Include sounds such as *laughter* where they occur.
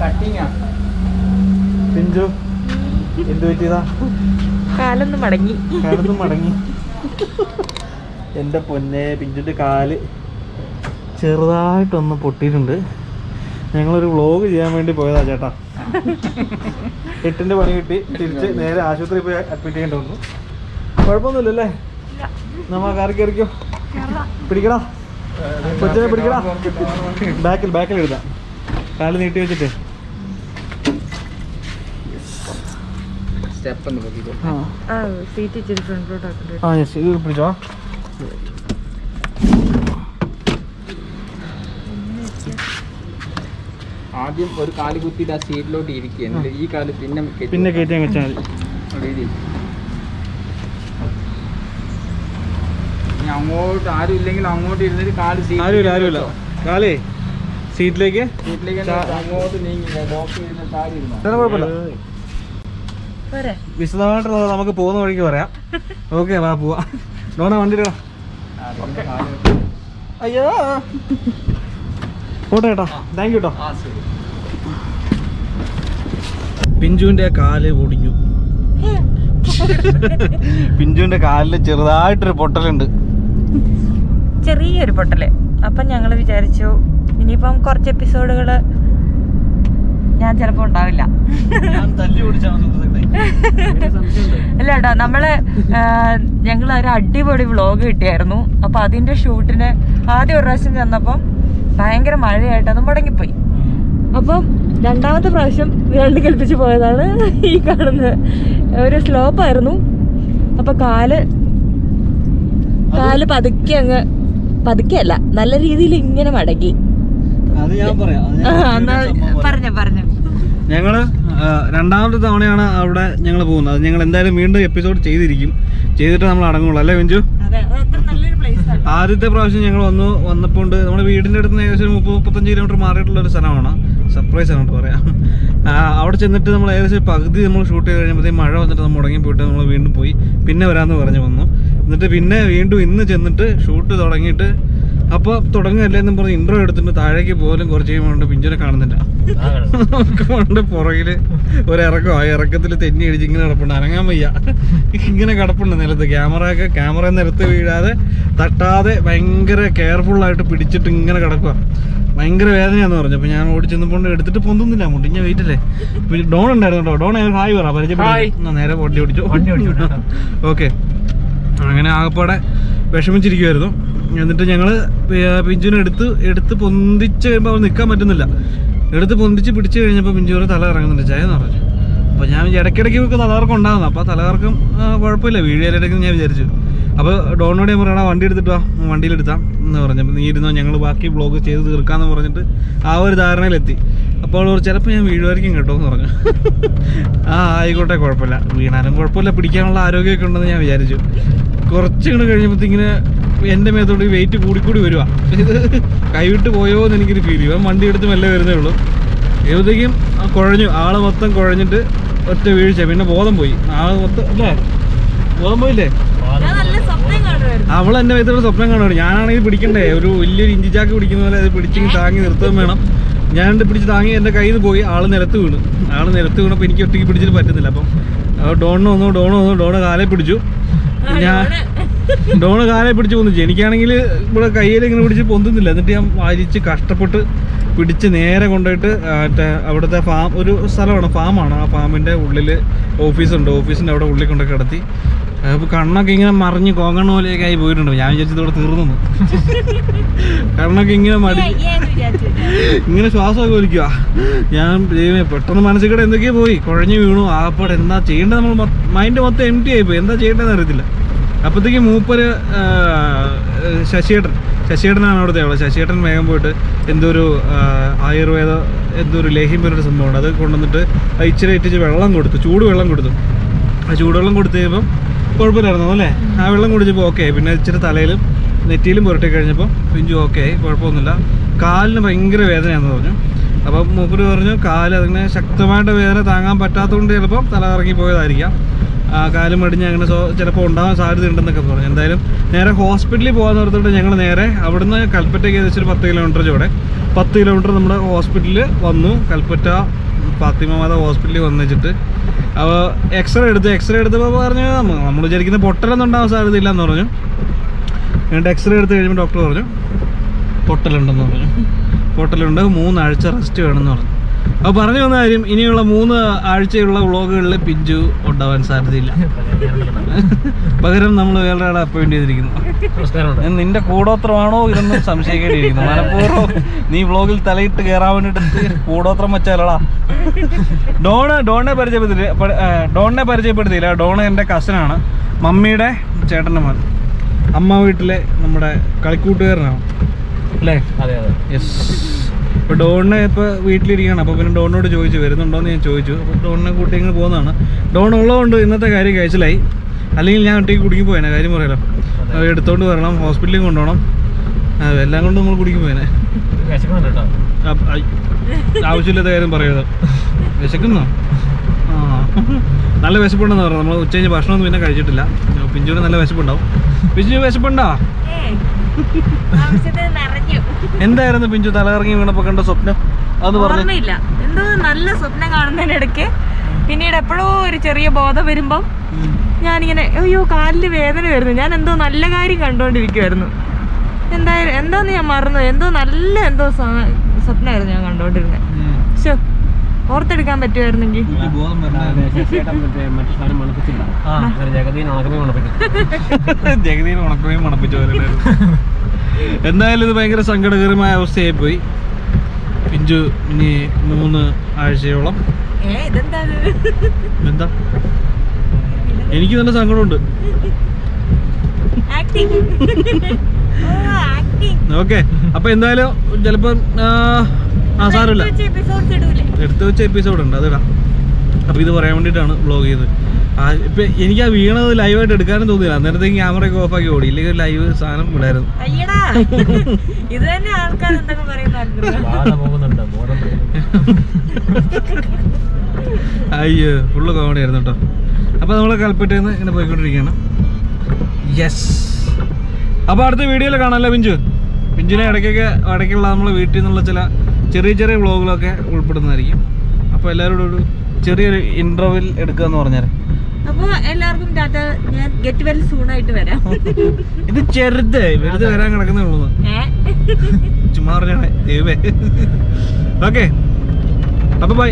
കട്ടിങ്ങാ? പിഞ്ചു എന്ത് പറ്റിയതാ? കാലൊന്നും മടങ്ങി. കാലൊന്നും മടങ്ങി. *laughs* എന്റെ പൊന്നെ പിഞ്ചുന്റെ കാൽ ചെറുതായിട്ടൊന്ന് പൊട്ടിയിട്ടുണ്ട്. ഞങ്ങളൊരു വ്ളോഗ് ചെയ്യാൻ വേണ്ടി പോയതാ ചേട്ടാ. *laughs* എട്ടിന്റെ പണി കിട്ടി. തിരിച്ച് നേരെ ആശുപത്രി പോയി അഡ്മിറ്റ് ചെയ്യേണ്ടി വന്നു. കുഴപ്പമൊന്നുമില്ലല്ലേ? നമ്മ കാറി കയറിക്കോ. പിടിക്കടാ. കൊച്ചിനെ പിടിക്കടാ. ബാക്കിൽ ബാക്കിൽ എഴുതാം കാൽ നീട്ടി വെച്ചിട്ട്. ആ. ആ സീറ്റ് ഇച്ചിരി ഫ്രണ്ടിലോട്ട് ആക്കണ്ട? ആ യെസ് ഇത് പിടിച്ചോ. ആദ്യം ഒരു കാൽ കുത്തിയിട്ട് ആ സീറ്റിലോട്ട് ഇരിക്കുക. എന്നിട്ട് ഈ കാൽ പിന്നെ കെട്ടി പിന്നെ കയറ്റി അങ്ങ് വെച്ചാൽ മതി. അങ്ങോട്ട് ആരും ഇല്ലെങ്കിൽ അങ്ങോട്ട് ഇരുന്നിട്ട് കാൽ ആരും ഇല്ല ആരും ഇല്ല. കാലേ സീറ്റിലേക്ക്? വിശദമായിട്ടുള്ളത് നമുക്ക് പോകുന്ന വഴിക്ക് പറയാം. ഓക്കെ വാ പോവാ. ഡോണ വണ്ടി അയ്യോ. പോട്ടെ കേട്ടോ. താങ്ക് യു കേട്ടോ പിഞ്ചുവിന്റെ കാൽ ഒടിഞ്ഞു. പിഞ്ചുവിന്റെ കാലിൽ ചെറുതായിട്ടൊരു പൊട്ടലുണ്ട്. ചെറിയൊരു പൊട്ടൽ. അപ്പൊ ഞങ്ങൾ വിചാരിച്ചു ഇനിയിപ്പം കുറച്ച് എപ്പിസോഡുകൾ ഞാൻ ചിലപ്പോ ഉണ്ടാവില്ല. അല്ല *laughs* കേട്ടോ നമ്മൾ ഞങ്ങൾ ഒരു അടിപൊളി വ്ളോഗ് കിട്ടിയായിരുന്നു. അപ്പൊ അതിന്റെ ഷൂട്ടിന് ആദ്യം ഒരു പ്രാവശ്യം ചെന്നപ്പം ഭയങ്കര മഴയായിട്ട് അത് മുടങ്ങിപ്പോയി. അപ്പം രണ്ടാമത്തെ പ്രാവശ്യം രണ്ട് കൽപ്പിച്ച് പോയതാണ് ഈ കാണുന്നത് ഒരു സ്ലോപ്പ് ആയിരുന്നു. അപ്പൊ കാൽ കാൽ പതുക്കെ അങ്ങ് പതുക്കെ അല്ല നല്ല രീതിയിൽ ഇങ്ങനെ മടങ്ങി. പറഞ്ഞോ പറഞ്ഞു. ഞങ്ങൾ രണ്ടാമത്തെ തവണയാണ് അവിടെ ഞങ്ങൾ പോകുന്നത്. അത് ഞങ്ങൾ എന്തായാലും വീണ്ടും എപ്പിസോഡ് ചെയ്തിരിക്കും. ചെയ്തിട്ട് നമ്മൾ അടങ്ങുള്ളൂ. അല്ലേ വിഞ്ചു ആദ്യത്തെ പ്രാവശ്യം ഞങ്ങൾ വന്നു വന്നപ്പോൾ നമ്മുടെ വീടിന്റെ അടുത്ത് നിന്ന് ഏകദേശം മുപ്പത് മുപ്പത്തഞ്ച് കിലോമീറ്റർ മാറിയിട്ടുള്ള ഒരു സ്ഥലമാണ്. സർപ്രൈസ് ആണ് പറയാം. അവിടെ ചെന്നിട്ട് നമ്മൾ ഏകദേശം പകുതി നമ്മൾ ഷൂട്ട് ചെയ്ത് കഴിഞ്ഞപ്പോഴത്തേക്കും മഴ വന്നിട്ട് നമ്മൾ മുടങ്ങി പോയിട്ട് നമ്മൾ വീണ്ടും പോയി. പിന്നെ വരാമെന്ന് പറഞ്ഞ് വന്നു. എന്നിട്ട് പിന്നെ വീണ്ടും ഇന്ന് ചെന്നിട്ട് ഷൂട്ട് തുടങ്ങിയിട്ട് അപ്പോൾ തുടങ്ങല്ലേ എന്നും പറഞ്ഞ് ഇൻട്രോ എടുത്തിട്ട് താഴേക്ക് പോലും കുറച്ച് കഴിയുമ്പോൾ പിഞ്ചിനെ കാണുന്നില്ല. കൊണ്ട് പുറകിൽ ഒരു ഇറക്കം ആ ഇറക്കത്തിൽ തെന്നി അടിച്ച് ഇങ്ങനെ കിടപ്പുണ്ട്. അനങ്ങാൻ വയ്യ. ഇങ്ങനെ കിടപ്പുണ്ട് നിലത്ത്. ക്യാമറ ഒക്കെ ക്യാമറ നിലത്ത് വീഴാതെ തട്ടാതെ ഭയങ്കര കെയർഫുൾ ആയിട്ട് പിടിച്ചിട്ട് ഇങ്ങനെ കിടക്കുക ഭയങ്കര വേദനയാന്ന് പറഞ്ഞു. അപ്പൊ ഞാൻ ഓടി ചെന്നപ്പോൾ എടുത്തിട്ട് പൊന്തുന്നില്ല അങ്ങോട്ട്. വെയിറ്റ് അല്ലേ? പിന്നെ ഡോൺ ഉണ്ടായിരുന്നു കേട്ടോ ഡോൺ ഹായ് പറ. പരിചയപ്പെട്ടു നേരെ വണ്ടി ഓടിച്ചു. വണ്ടി ഓടിച്ചു. ഓക്കെ *laughs* അങ്ങനെ ആകപ്പാടെ വിഷമിച്ചിരിക്കുമായിരുന്നു എന്നിട്ട് ഞങ്ങൾ പിഞ്ചുവിനെ എടുത്ത് എടുത്ത് പൊന്തിച്ച് കഴിയുമ്പോൾ അവൾ നിൽക്കാൻ പറ്റുന്നില്ല. എടുത്ത് പൊന്തിച്ച് പിടിച്ച് കഴിഞ്ഞപ്പോൾ പിഞ്ചുവിനെ തല ഇറങ്ങുന്നുണ്ട് ചായ എന്ന് പറഞ്ഞു. അപ്പോൾ ഞാൻ ഇടയ്ക്കിടയ്ക്ക് നമുക്ക് തലകറക്കം ഉണ്ടാകുന്നു അപ്പോൾ തലകറക്കം ആ, കുഴപ്പമില്ല. വീഡിയോയിലിടയ്ക്ക് ഞാൻ വിചാരിച്ചു. അപ്പോൾ ഡോണോട് ഞാൻ പറയണ വണ്ടി എടുത്തിട്ടോ വണ്ടിയിലെടുത്താം എന്ന് പറഞ്ഞപ്പോൾ നീ ഇരുന്നോ ഞങ്ങൾ ബാക്കി ബ്ലോഗ് ചെയ്ത് തീർക്കാമെന്ന് പറഞ്ഞിട്ട് ആ ഒരു ധാരണയിലെത്തി. അപ്പോൾ ചിലപ്പോൾ ഞാൻ വീഴുമായിരിക്കും കേട്ടോ എന്ന് പറഞ്ഞു. ആ ആയിക്കോട്ടെ കുഴപ്പമില്ല. വീണാലും കുഴപ്പമില്ല പിടിക്കാനുള്ള ആരോഗ്യമൊക്കെ ഉണ്ടെന്ന് ഞാൻ വിചാരിച്ചു. കുറച്ച് ഇങ്ങോട്ട് കഴിഞ്ഞപ്പോഴത്തേക്കിന് എന്റെ മേത്തോട്ട് വെയിറ്റ് കൂടിക്കൂടി വരിക ഇത് കൈവിട്ട് പോയോ എന്ന് എനിക്കൊരു ഫീൽ ചെയ്യും. വണ്ടി എടുത്ത് മെല്ലെ വരുന്നേ ഉള്ളൂ. ഏതെങ്കിലും കുഴഞ്ഞു. ആൾ മൊത്തം കുഴഞ്ഞിട്ട് ഒറ്റ വീഴ്ച പിന്നെ ബോധം പോയി. ആൾ മൊത്തം അല്ലേ? ബോധം പോയില്ലേ ഞാൻ നല്ല സ്വപ്നം കാണുമായിരുന്നു അവൾ എന്റെ മേത്തോട് സ്വപ്നം കാണുകയാണ് ഞാനാണെങ്കിൽ പിടിക്കണ്ടേ? ഒരു വലിയൊരു ഇഞ്ചി ചാക്ക് പിടിക്കുന്ന പോലെ അത് പിടിച്ച് താങ്ങി നിർത്തുകയും വേണം. ഞാൻ പിടിച്ച് താങ്ങി എന്റെ കയ്യിൽ നിന്ന് പോയി ആൾ നിലത്ത് വീണു. ആൾ നിലത്ത് വീണപ്പോൾ എനിക്ക് ഒറ്റയ്ക്ക് പിടിച്ചിട്ട് പറ്റുന്നില്ല അപ്പം ഡോണിന് വന്നു ഡോണ് വന്നു ഡോണ് കാലെ പിടിച്ചു. ഞാൻ ഡോണ്. കാലെ പിടിച്ചു പൊന്നിച്ചു എനിക്കാണെങ്കിൽ ഇവിടെ കയ്യിൽ ഇങ്ങനെ പിടിച്ച് പൊന്തുന്നില്ല. എന്നിട്ട് ഞാൻ വാരിച്ച് കഷ്ടപ്പെട്ട് പിടിച്ച് നേരെ കൊണ്ടുപോയിട്ട് മറ്റേ അവിടുത്തെ ഫാം ഒരു സ്ഥലമാണ് ഫാമാണ്. ആ ഫാമിന്റെ ഉള്ളിൽ ഓഫീസുണ്ട്. ഓഫീസിന്റെ അവിടെ ഉള്ളിൽ കൊണ്ട് കിടത്തി. അപ്പോൾ കണ്ണൊക്കെ ഇങ്ങനെ മറിഞ്ഞ് കോങ്ങണ പോലെയൊക്കെ ആയി പോയിട്ടുണ്ട്. ഞാൻ വിചാരിച്ചത് ഇവിടെ തീർന്നു കണ്ണൊക്കെ ഇങ്ങനെ മടി ഇങ്ങനെ ശ്വാസമൊക്കെ ഒലിക്കുക ഞാൻ പെട്ടെന്ന് മനസ്സിൽ കൂടെ എന്തൊക്കെയോ പോയി. കുഴഞ്ഞു വീണു. ആപ്പാടെ എന്താ ചെയ്യേണ്ടത്? നമ്മൾ മൈൻഡ് മൊത്തം എം ടി ആയിപ്പോയി എന്താ ചെയ്യേണ്ടതെന്ന് അറിയത്തില്ല. അപ്പോഴത്തേക്ക് മൂപ്പര് ശശിയേട്ടൻ. ശശിയേട്ടനാണ് അവിടുത്തെ ആൾ. ശശിയേട്ടൻ വേഗം പോയിട്ട് എന്തോ ഒരു ആയുർവേദ എന്തോ ഒരു ലേഹ്യം പോലൊരു സംഭവമുണ്ട്. അത് കൊണ്ടുവന്നിട്ട് ഇച്ചിരി ഇറ്റിച്ച് വെള്ളം കൊടുത്തു. ചൂട് വെള്ളം കൊടുത്തു. ആ ചൂടുവെള്ളം കൊടുത്തു കഴിയുമ്പം കുഴപ്പമില്ലായിരുന്നു അല്ലേ ആ വെള്ളം കുടിച്ചപ്പോൾ ഓക്കെ പിന്നെ ഇച്ചിരി തലയിലും നെറ്റിയിലും പുരട്ടി കഴിഞ്ഞപ്പോൾ പിഞ്ചു ഓക്കെ ആയി കുഴപ്പമൊന്നുമില്ല. കാലിന് ഭയങ്കര വേദനയാണെന്ന് പറഞ്ഞു. അപ്പം മൂപ്പര് പറഞ്ഞു കാൽ അതിങ്ങനെ ശക്തമായിട്ട് വേദന താങ്ങാൻ പറ്റാത്തതുകൊണ്ട് ചിലപ്പോൾ തല കറങ്ങി പോയതായിരിക്കാം. കാലും മടിഞ്ഞ് അങ്ങനെ ചിലപ്പോൾ ഉണ്ടാകാൻ സാധ്യത ഉണ്ടെന്നൊക്കെ പറഞ്ഞു. എന്തായാലും നേരെ ഹോസ്പിറ്റലിൽ പോകാൻ നിർത്തിട്ട് ഞങ്ങൾ നേരെ അവിടുന്ന് കൽപ്പറ്റയ്ക്ക് ഏകദേശം ഒരു പത്ത് കിലോമീറ്റർ ചൂടെ പത്ത് കിലോമീറ്റർ നമ്മുടെ ഹോസ്പിറ്റലിൽ വന്നു. കൽപ്പറ്റ ഫാത്തിമ മാത ഹോസ്പിറ്റലിൽ വന്നിട്ട് അപ്പോൾ എക്സ്റേ എടുത്തു. എക്സ്റേ എടുത്തപ്പോൾ പറഞ്ഞു നമ്മൾ വിചാരിക്കുന്ന പൊട്ടലൊന്നും ഉണ്ടാകാൻ സാധ്യതയില്ല എന്ന് പറഞ്ഞു. എന്നിട്ട് എക്സ്റേ എടുത്ത് കഴിയുമ്പോൾ ഡോക്ടർ പറഞ്ഞു പൊട്ടലുണ്ടെന്ന് പറഞ്ഞു. പൊട്ടലുണ്ട് മൂന്നാഴ്ച റെസ്റ്റ് വേണമെന്ന് പറഞ്ഞു. അപ്പോൾ പറഞ്ഞു വന്ന കാര്യം ഇനിയുള്ള മൂന്ന് ആഴ്ചയുള്ള വ്ളോഗുകളിൽ പിഞ്ചു ഉണ്ടാവാൻ സാധ്യതയില്ല. *laughs* പകരം നമ്മൾ വേറെ ആളെ അപ്പോയിന്റ് ചെയ്തിരിക്കുന്നു നിന്റെ കൂടോത്രമാണോ ഇതൊന്നും സംശയിക്കേണ്ടിയിരിക്കുന്നു. *laughs* മനഃപൂർവം നീ വ്ളോഗിൽ തലയിട്ട് കയറാൻ വേണ്ടിട്ട് കൂടോത്രം വെച്ചാലടാ. ഡോണ് ഡോണിനെ പരിചയപ്പെടുത്തി ഡോണിനെ പരിചയപ്പെടുത്തിയില്ല. ഡോണ് എന്റെ കസിനാണ് മമ്മിയുടെ ചേട്ടന്റെ മകൻ അമ്മ വീട്ടിലെ നമ്മുടെ കളിക്കൂട്ടുകാരനാണ്. അല്ലേ? അതെ അതെ. യെസ് ഇപ്പോൾ ഡോണിനെ ഇപ്പോൾ വീട്ടിലിരിക്കുകയാണ്. അപ്പോൾ പിന്നെ ഡോണിനോട് ചോദിച്ചു വരുന്നുണ്ടോയെന്ന് ഞാൻ ചോദിച്ചു. അപ്പോൾ ഡോണിനെ കൂട്ടി ഇങ്ങനെ പോകുന്നതാണ്. ഡോൺ ഉള്ളതുകൊണ്ട് ഇന്നത്തെ കാര്യം കഴിച്ചിലായി. അല്ലെങ്കിൽ ഞാൻ ഒറ്റയ്ക്ക് കുടുങ്ങി പോയേനെ. കാര്യം പറയാലോ എടുത്തോണ്ട് വരണം ഹോസ്പിറ്റലിൽ കൊണ്ടുപോകണം. എല്ലാം കൊണ്ട് നമ്മൾ കുടുങ്ങി പോയേനെ. ആവശ്യമില്ലാത്ത കാര്യം പറയരുത്. വിശക്കുന്നോ? *laughs* നല്ല വിശപ്പുണ്ടെന്ന് പറഞ്ഞു. നമ്മൾ ഉച്ച കഴിഞ്ഞ് ഭക്ഷണമൊന്നും പിന്നെ കഴിച്ചിട്ടില്ല. പിഞ്ചൂര് നല്ല വിശപ്പുണ്ടാവും. പിഞ്ചു വിശപ്പുണ്ടോ? എന്തായിരുന്നു പിഞ്ചു? തലകറങ്ങി വീണപ്പോ കണ്ട സ്വപ്നം? അത് പറഞ്ഞു. ഓർമ്മയില്ല. എന്തോ നല്ല സ്വപ്നം കാണുന്നതിനിടയ്ക്ക് പിന്നീട് എപ്പോഴോ ഒരു ചെറിയ ബോധം വരുമ്പം ഞാനിങ്ങനെ അയ്യോ കാലിൽ വേദന വരുന്നു. ഞാൻ എന്തോ നല്ല കാര്യം കണ്ടോണ്ടിരിക്കുവായിരുന്നു. എന്തായാലും എന്തോന്ന് ഞാൻ മറന്നു. എന്തോ നല്ല എന്തോ സ്വപ്നമായിരുന്നു ഞാൻ കണ്ടോണ്ടിരുന്നത് ശോ ഓർത്തെടുക്കാൻ പറ്റുമായിരുന്നെങ്കിൽ ജഗതീൻ ഉണക്കുകയും മണപ്പിച്ചു എന്തായാലും ഇത് ഭയങ്കര സങ്കടകരമായ അവസ്ഥയായി പോയി പിഞ്ചു ഇനി മൂന്ന് ആഴ്ചയോളം. എന്താ? എനിക്ക് നല്ല സങ്കടമുണ്ട്. Acting. *laughs* ഓ, acting. ഓക്കെ. അപ്പൊ എന്തായാലും ചിലപ്പം ആ, സാരമില്ല. ഇടൂലേ? എടുത്തു വെച്ച എപ്പിസോഡ് ഉണ്ട് അതിടാം. അപ്പൊ ഇത് പറയാൻ വേണ്ടിയിട്ടാണ് വ്ളോഗ് ചെയ്തത് ആ ഇപ്പൊ എനിക്ക് ആ വീണത് ലൈവായിട്ട് എടുക്കാനും തോന്നിയില്ല. അന്നേരത്തേക്ക് ക്യാമറയൊക്കെ ആക്കി ഓടി. ഇല്ലെങ്കിൽ ലൈവ് സാധനം വിടായിരുന്നു അയ്യടാ. *laughs* ഇത് തന്നെ ആൾക്കാർ എന്തൊക്കെ പറയുന്ന ബാധ പോകുന്നുണ്ട് ബോധം അയ്യോ ഫുള്ള് കോമഡി ആയിരുന്നു കേട്ടോ അപ്പോൾ നമ്മൾ കൽപ്പറ്റയിൽ നിന്ന് ഇങ്ങനെ പോയിക്കൊണ്ടിരിക്കുകയാണ്. യെസ് അപ്പോൾ അടുത്ത വീഡിയോയിൽ കാണാമല്ലോ പിഞ്ചു പിഞ്ചിനെ ഇടയ്ക്കൊക്കെ ഇടയ്ക്കുള്ള നമ്മൾ വീട്ടിൽ നിന്നുള്ള ചില ചെറിയ ചെറിയ വ്ളോഗുകളൊക്കെ ഉൾപ്പെടുന്നതായിരിക്കും. അപ്പോൾ എല്ലാവരോടും ഒരു ചെറിയൊരു ഇന്റർവെൽ എടുക്കുക എന്ന് പറഞ്ഞാൽ അപ്പോൾ എല്ലാവർക്കും ടാറ്റ ഞാൻ ഗെറ്റ് വെൽ സൂൺ ആയിട്ട് വരാം. *laughs* ഇത് ചെറുത് വെറുതെ വരാൻ കിടക്കുന്നേ ഉള്ളൂ? ചുമ്മാ പറഞ്ഞാണേ ദൈവമേ. ഓക്കെ അപ്പോൾ ബൈ.